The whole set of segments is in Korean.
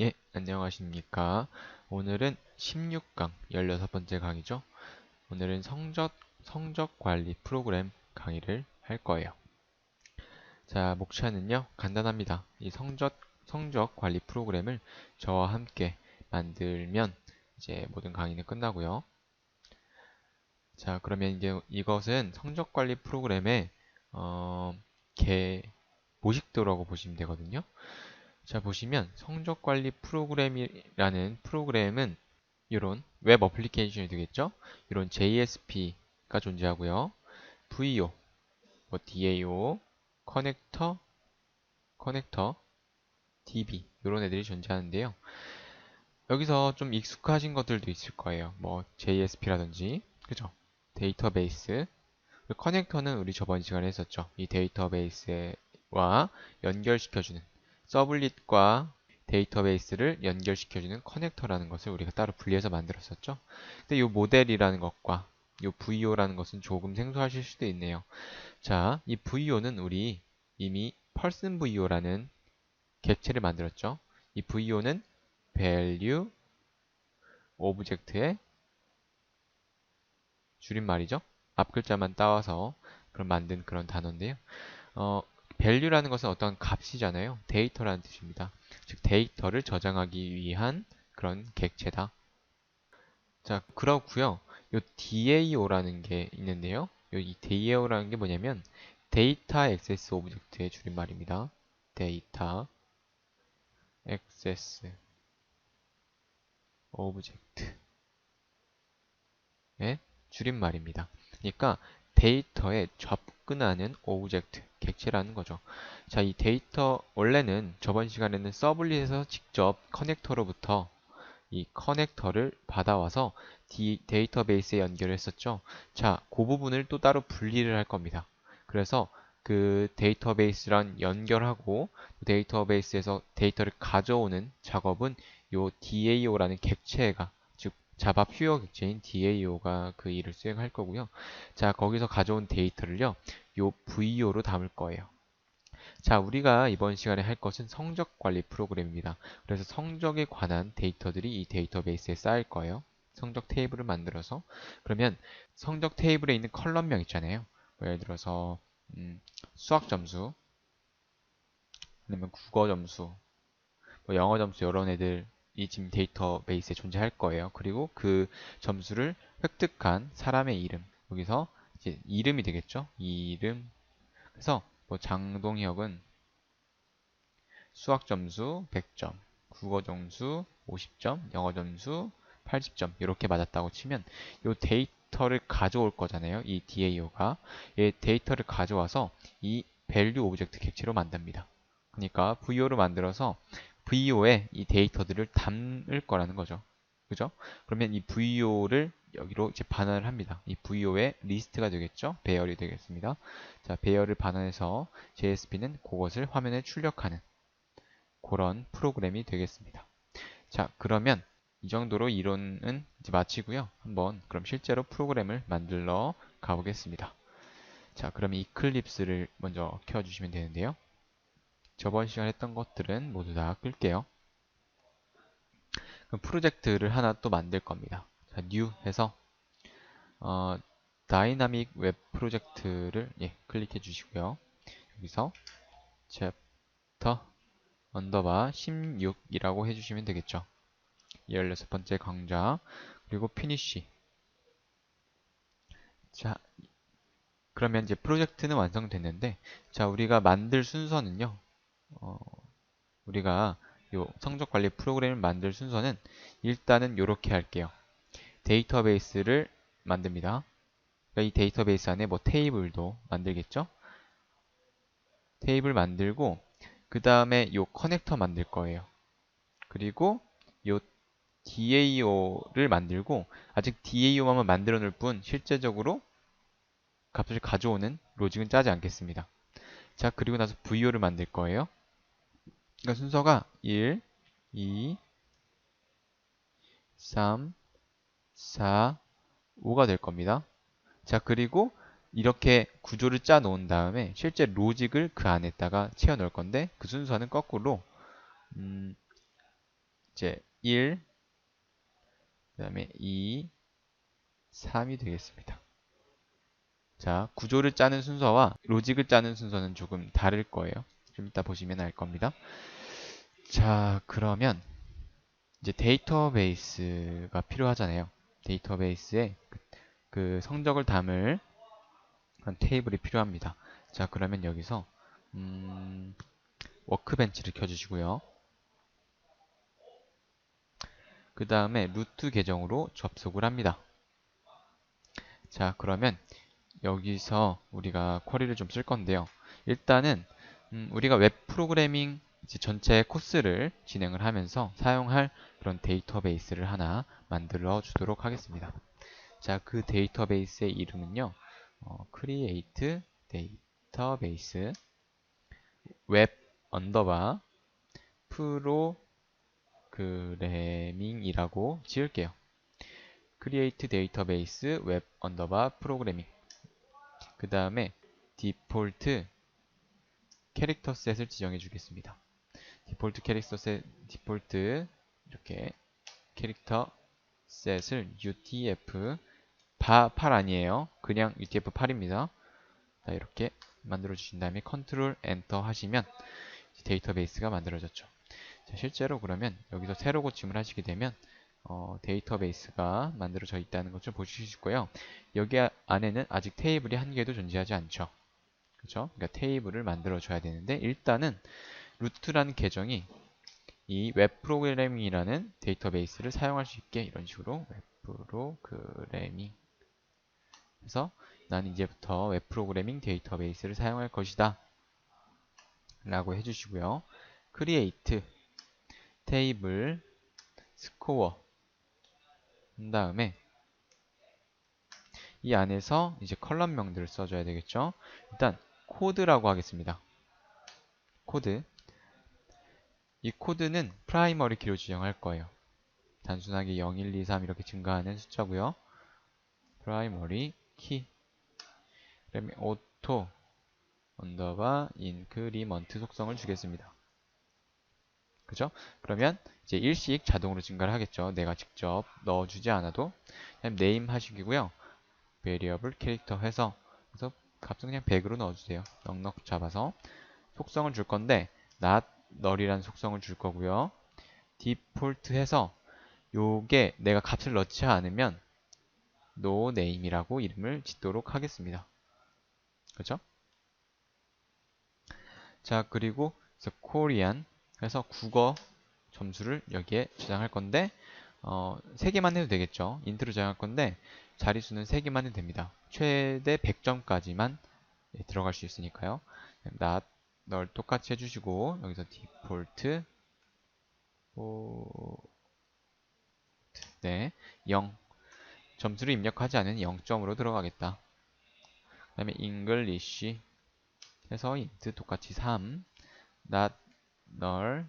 예, 안녕하십니까. 오늘은 16강 16번째 강의죠. 오늘은 성적, 성적 관리 프로그램 강의를 할 거예요. 자, 목차는요, 간단합니다. 이 성적, 성적 관리 프로그램을 저와 함께 만들면 이제 모든 강의는 끝나고요. 자, 그러면 이제 이것은 성적 관리 프로그램의 어, 개 모식도라고 보시면 되거든요. 자 보시면 성적관리 프로그램이라는 프로그램은 이런 웹 어플리케이션이 되겠죠. 이런 JSP가 존재하고요. VO, 뭐 DAO, 커넥터, 커넥터, DB 이런 애들이 존재하는데요. 여기서 좀 익숙하신 것들도 있을 거예요. 뭐 JSP라든지 그죠? 데이터베이스 커넥터는 우리 저번 시간에 했었죠. 이 데이터베이스와 연결시켜주는 서블릿과 데이터베이스를 연결시켜주는 커넥터라는 것을 우리가 따로 분리해서 만들었었죠. 근데 이 모델이라는 것과 이 VO라는 것은 조금 생소하실 수도 있네요. 자, 이 VO는 우리 이미 person VO라는 객체를 만들었죠. 이 VO는 value object의 줄임말이죠. 앞 글자만 따와서 그럼 만든 그런 단어인데요. 어, value라는 것은 어떤 값이잖아요. 데이터라는 뜻입니다. 즉 데이터를 저장하기 위한 그런 객체다. 자, 그렇고요. 요 DAO라는 게 있는데요. 이 DAO라는 게 뭐냐면 데이터 액세스 오브젝트의 줄임말입니다. 데이터 액세스 오브젝트의 줄임말입니다. 그러니까 데이터에 접근하는 오브젝트, 객체라는 거죠. 자, 이 데이터 원래는 저번 시간에는 서블릿에서 직접 커넥터로부터 이 커넥터를 받아와서 디, 데이터베이스에 연결했었죠. 자, 그 부분을 또 따로 분리를 할 겁니다. 그래서 그 데이터베이스랑 연결하고 데이터베이스에서 데이터를 가져오는 작업은 요 DAO라는 객체가 자바 퓨어 객체인 DAO가 그 일을 수행할 거고요. 자, 거기서 가져온 데이터를요. 요 VO로 담을 거예요. 자, 우리가 이번 시간에 할 것은 성적 관리 프로그램입니다. 그래서 성적에 관한 데이터들이 이 데이터베이스에 쌓일 거예요. 성적 테이블을 만들어서 그러면 성적 테이블에 있는 컬럼명 있잖아요. 뭐 예를 들어서 음, 수학 점수, 아니면 국어 점수, 뭐 영어 점수 이런 애들 이 지금 데이터베이스에 존재할 거예요. 그리고 그 점수를 획득한 사람의 이름 여기서 이제 이름이 되겠죠. 이름 그래서 뭐 장동혁은 수학 점수 100점, 국어 점수 50점, 영어 점수 80점 이렇게 맞았다고 치면 이 데이터를 가져올 거잖아요. 이 DAO가 이 데이터를 가져와서 이 밸류 오브젝트 객체로 만듭니다. 그러니까 VO를 만들어서 VO에 이 데이터들을 담을 거라는 거죠. 그죠? 그러면 이 VO를 여기로 이제 반환을 합니다. 이 VO의 리스트가 되겠죠? 배열이 되겠습니다. 자, 배열을 반환해서 JSP는 그것을 화면에 출력하는 그런 프로그램이 되겠습니다. 자, 그러면 이 정도로 이론은 이제 마치고요. 한번 그럼 실제로 프로그램을 만들러 가보겠습니다. 자, 그러면 이클립스를 먼저 켜주시면 되는데요. 저번 시간에 했던 것들은 모두 다 끌게요. 그럼 프로젝트를 하나 또 만들 겁니다. 자, new 해서 어, 다이나믹 웹 프로젝트를 예, 클릭해 주시고요. 여기서 챕터 언더바 16이라고 해주시면 되겠죠. 16번째 강좌 그리고 피니쉬 자 그러면 이제 프로젝트는 완성됐는데 자 우리가 만들 순서는요 어, 우리가 요 성적 관리 프로그램을 만들 순서는 일단은 이렇게 할게요. 데이터베이스를 만듭니다. 그러니까 이 데이터베이스 안에 뭐 테이블도 만들겠죠? 테이블 만들고 그 다음에 요 커넥터 만들 거예요. 그리고 요 DAO를 만들고 아직 DAO만 만들어 놓을 뿐 실제적으로 값을 가져오는 로직은 짜지 않겠습니다. 자 그리고 나서 VO를 만들 거예요. 그러니까 순서가 1, 2, 3, 4, 5가 될 겁니다. 자, 그리고 이렇게 구조를 짜 놓은 다음에 실제 로직을 그 안에다가 채워 넣을 건데 그 순서는 거꾸로 음, 이제 1, 그 다음에 2, 3이 되겠습니다. 자, 구조를 짜는 순서와 로직을 짜는 순서는 조금 다를 거예요. 좀 이따 보시면 알 겁니다. 자, 그러면 이제 데이터베이스가 필요하잖아요. 데이터베이스에 그, 그 성적을 담을 테이블이 필요합니다. 자, 그러면 여기서 음, 워크벤치를 켜주시고요. 그 다음에 루트 계정으로 접속을 합니다. 자, 그러면 여기서 우리가 쿼리를 좀 쓸 건데요. 일단은 음, 우리가 웹 프로그래밍 전체 코스를 진행을 하면서 사용할 그런 데이터베이스를 하나 만들어 주도록 하겠습니다. 자, 그 데이터베이스의 이름은요. 어, create database 웹 언더바 프로그래밍이라고 지을게요. create database 웹 언더바 프로그래밍 그 다음에 디폴트 캐릭터 셋을 지정해 주겠습니다. 디폴트 캐릭터 셋, 디폴트 이렇게 캐릭터 셋을 UTF 8 아니에요. 그냥 UTF-8입니다. 자, 이렇게 만들어 주신 다음에 컨트롤 엔터 하시면 데이터베이스가 만들어졌죠. 자, 실제로 그러면 여기서 새로 고침을 하시게 되면 어, 데이터베이스가 만들어져 있다는 것을 보실 수 있고요. 여기 안에는 아직 테이블이 한 개도 존재하지 않죠. 그렇죠? 그러니까 테이블을 만들어 줘야 되는데 일단은 루트라는 계정이 이 웹 프로그래밍이라는 데이터베이스를 사용할 수 있게 이런 식으로 웹 프로그래밍 해서 나는 이제부터 웹 프로그래밍 데이터베이스를 사용할 것이다 라고 해주시고요. create 테이블 스코어 한 다음에 이 안에서 이제 컬럼명들을 써줘야 되겠죠. 일단 코드라고 하겠습니다. 코드 이 코드는 프라이머리 키로 지정할 거예요. 단순하게 0, 1, 2, 3 이렇게 증가하는 숫자고요. 프라이머리 키 그다음에 오토 언더바 인크리먼트 속성을 주겠습니다. 그죠? 그러면 이제 일씩 자동으로 증가를 하겠죠. 내가 직접 넣어주지 않아도 그냥 네임 하시기고요. 베리어블 캐릭터 해서 그래서 값은 그냥 100으로 넣어주세요. 넉넉 잡아서 속성을 줄 건데 not 널이라는 속성을 줄 거고요. 디폴트 해서 요게 내가 값을 넣지 않으면 no name이라고 이름을 짓도록 하겠습니다. 그죠? 자, 그리고 코리안 그래서 국어 점수를 여기에 저장할 건데 어, 3개만 해도 되겠죠. 인트로 저장할 건데 자리수는 3개만 해도 됩니다. 최대 100점까지만 들어갈 수 있으니까요. not 널 똑같이 해주시고 여기서 디폴트 오... 네, 0 점수를 입력하지 않은 0점으로 들어가겠다. 그 다음에 English 해서 int 똑같이 3 not null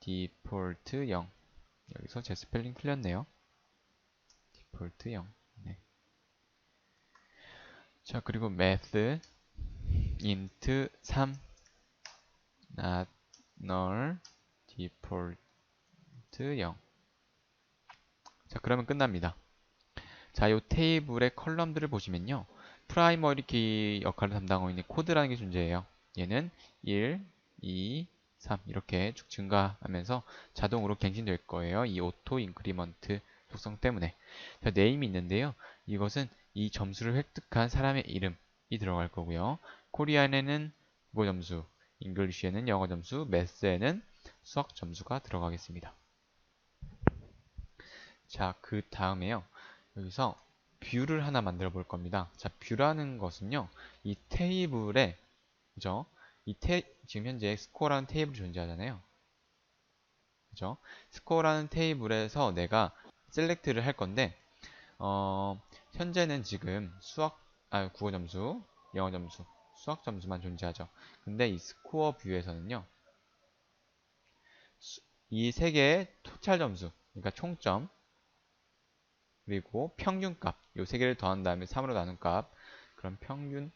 default 0 여기서 제 스펠링 틀렸네요. default 0 네. 자 그리고 math int 3 not null default 0 자 그러면 끝납니다. 자, 이 테이블의 컬럼들을 보시면요. 프라이머리 키 역할을 담당하고 있는 코드라는 게 존재해요. 얘는 1, 2, 3 이렇게 쭉 증가하면서 자동으로 갱신될 거예요. 이 오토 인크리먼트 속성 때문에. 자, 네임이 있는데요. 이것은 이 점수를 획득한 사람의 이름이 들어갈 거고요. 코리안에는 국어 점수, 잉글리시에는 영어 점수, 매스에는 수학 점수가 들어가겠습니다. 자, 그 다음에요. 여기서 뷰를 하나 만들어 볼 겁니다. 자, 뷰라는 것은요. 이 테이블에 그죠? 이 테, 지금 현재 스코어라는 테이블이 존재하잖아요. 그죠? 스코어라는 테이블에서 내가 셀렉트를 할 건데 어, 현재는 지금 수학 아 국어 점수, 영어 점수, 수학 점수만 존재하죠. 근데 이 스코어 뷰에서는요. 이 세 개의 토탈 점수, 그러니까 총점 그리고 평균값 요세 개를 더한 다음에 3으로 나눈 값 그런 평균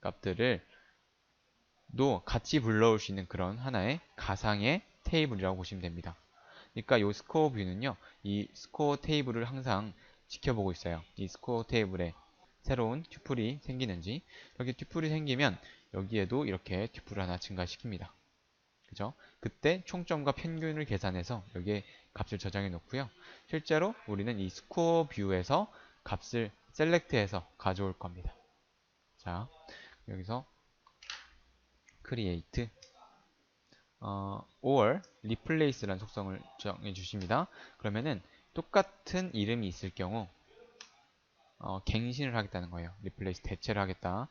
값들을 도 같이 불러올 수 있는 그런 하나의 가상의 테이블이라고 보시면 됩니다. 그러니까 이 스코어 뷰는요, 이 스코어 테이블을 항상 지켜보고 있어요. 이 스코어 테이블에 새로운 튜플이 생기는지 여기 튜플이 생기면 여기에도 이렇게 튜플을 하나 증가시킵니다. 그죠? 그때 총점과 평균을 계산해서 여기에 값을 저장해 놓고요. 실제로 우리는 이 스코어 뷰에서 값을 셀렉트해서 가져올 겁니다. 자, 여기서 create 어, or replace라는 속성을 정해 주십니다. 그러면은 똑같은 이름이 있을 경우 어, 갱신을 하겠다는 거예요. replace 대체를 하겠다.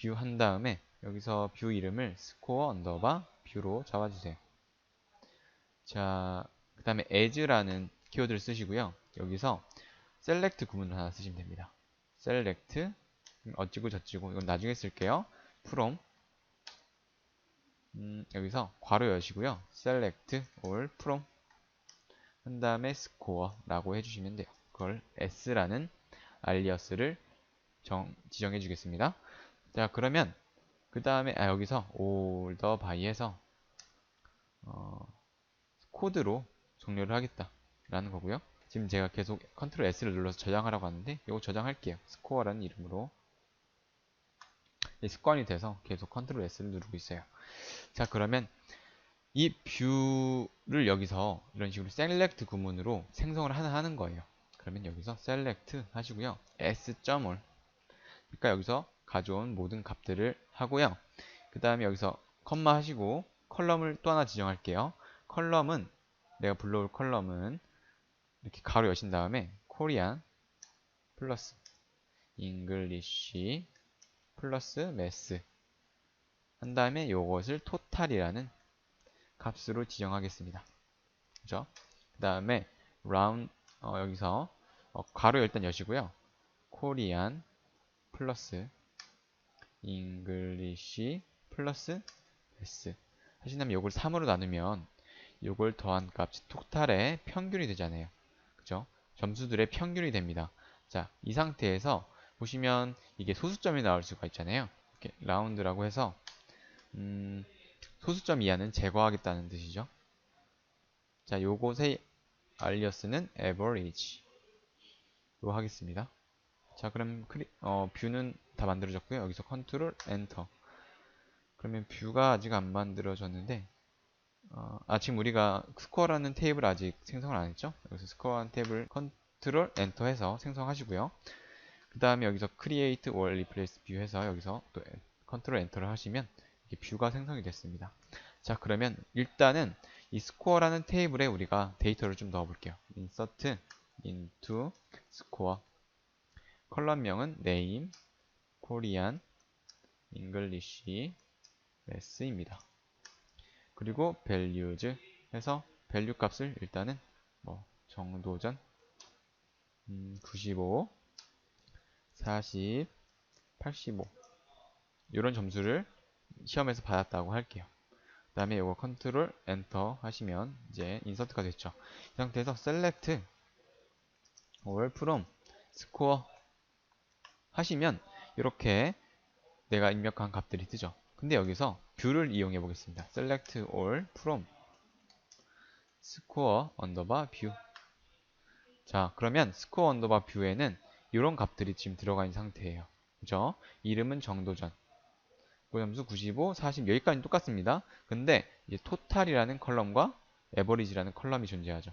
뷰 한 다음에 여기서 뷰 이름을 스코어 언더바 뷰로 잡아주세요. 자, 그 다음에 as라는 키워드를 쓰시고요. 여기서 select 구문을 하나 쓰시면 됩니다. select 어찌고 저찌고 이건 나중에 쓸게요. from 음, 여기서 괄호 여시고요. select all from 한 다음에 score라고 해주시면 돼요. 그걸 s라는 알리어스를 정, 지정해 주겠습니다. 자 그러면 그 다음에 아 여기서 all the by에서 어, 코드로 종료를 하겠다 라는 거고요. 지금 제가 계속 컨트롤 S를 눌러서 저장하라고 하는데 이거 저장할게요. 스코어라는 이름으로 습관이 돼서 계속 컨트롤 S를 누르고 있어요. 자 그러면 이 뷰를 여기서 이런 식으로 select 구문으로 생성을 하나 하는 거예요. 그러면 여기서 select 하시고요. s.ol 그러니까 여기서 가져온 모든 값들을 하고요. 그 다음에 여기서 컴마 하시고 컬럼을 또 하나 지정할게요. 컬럼은 내가 불러올 컬럼은 이렇게 가로 여신 다음에 코리안 플러스 잉글리쉬 플러스 매스 한 다음에 이것을 토탈이라는 값으로 지정하겠습니다. 그죠? 그 다음에 round 어, 여기서 어, 괄호 일단 여시고요. 코리안 플러스 잉글리쉬 플러스 s 하신 다음에 이걸 3으로 나누면 이걸 더한 값이 토탈의 평균이 되잖아요. 그죠? 점수들의 평균이 됩니다. 자, 이 상태에서 보시면 이게 소수점이 나올 수가 있잖아요. 이렇게 라운드라고 해서 음, 소수점 이하는 제거하겠다는 뜻이죠. 자, 요것의 알리어스는 average 로 하겠습니다. 자, 그럼 크리, 어, 뷰는 다 만들어졌고요. 여기서 컨트롤 엔터. 그러면 뷰가 아직 안 만들어졌는데 어, 아 지금 우리가 스코어라는 테이블 아직 생성을 안 했죠? 여기서 스코어라는 테이블 컨트롤 엔터 해서 생성하시고요. 그 다음에 여기서 create or replace view 해서 여기서 또 컨트롤 엔터를 하시면 이렇게 뷰가 생성이 됐습니다. 자 그러면 일단은 이 스코어라는 테이블에 우리가 데이터를 좀 넣어 볼게요. insert into score 컬럼명은 name, korean, english, s입니다. 그리고 values 해서 value 값을 일단은 뭐 정도전 음, 95 40 85 이런 점수를 시험에서 받았다고 할게요. 그 다음에 이거 컨트롤 엔터 하시면 이제 인서트가 됐죠. 이 상태에서 select all from score 하시면 이렇게 내가 입력한 값들이 뜨죠. 근데 여기서 뷰를 이용해 보겠습니다. select all from score 언더바 뷰. 자, 그러면 score 언더바 뷰에는 이런 값들이 지금 들어가 있는 상태예요. 그죠? 이름은 정도전. 고점수 95, 40 여기까지는 똑같습니다. 근데 이제 토탈이라는 컬럼과 에버리지라는 컬럼이 존재하죠.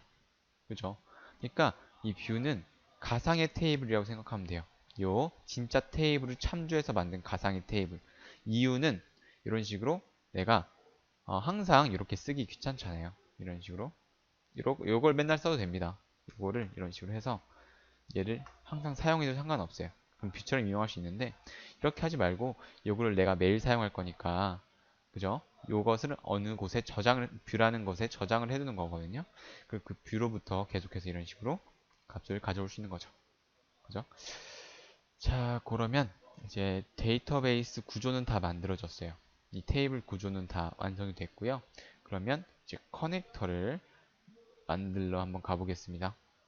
그죠? 그러니까 이 뷰는 가상의 테이블이라고 생각하면 돼요. 요 진짜 테이블을 참조해서 만든 가상의 테이블. 이유는 이런 식으로 내가 어, 항상 이렇게 쓰기 귀찮잖아요. 이런 식으로. 요걸 맨날 써도 됩니다. 이거를 이런 식으로 해서 얘를 항상 사용해도 상관없어요. 그럼 뷰처럼 이용할 수 있는데 이렇게 하지 말고 요거를 내가 매일 사용할 거니까 그죠? 요것을 어느 곳에 저장을 뷰라는 곳에 저장을 해두는 거거든요. 그, 그 뷰로부터 계속해서 이런 식으로 값을 가져올 수 있는 거죠. 그죠? 자, 그러면 이제 데이터베이스 구조는 다 만들어졌어요. 이 테이블 구조는 다 완성이 됐고요. 그러면 이제 커넥터를 만들러 한번 가보겠습니다.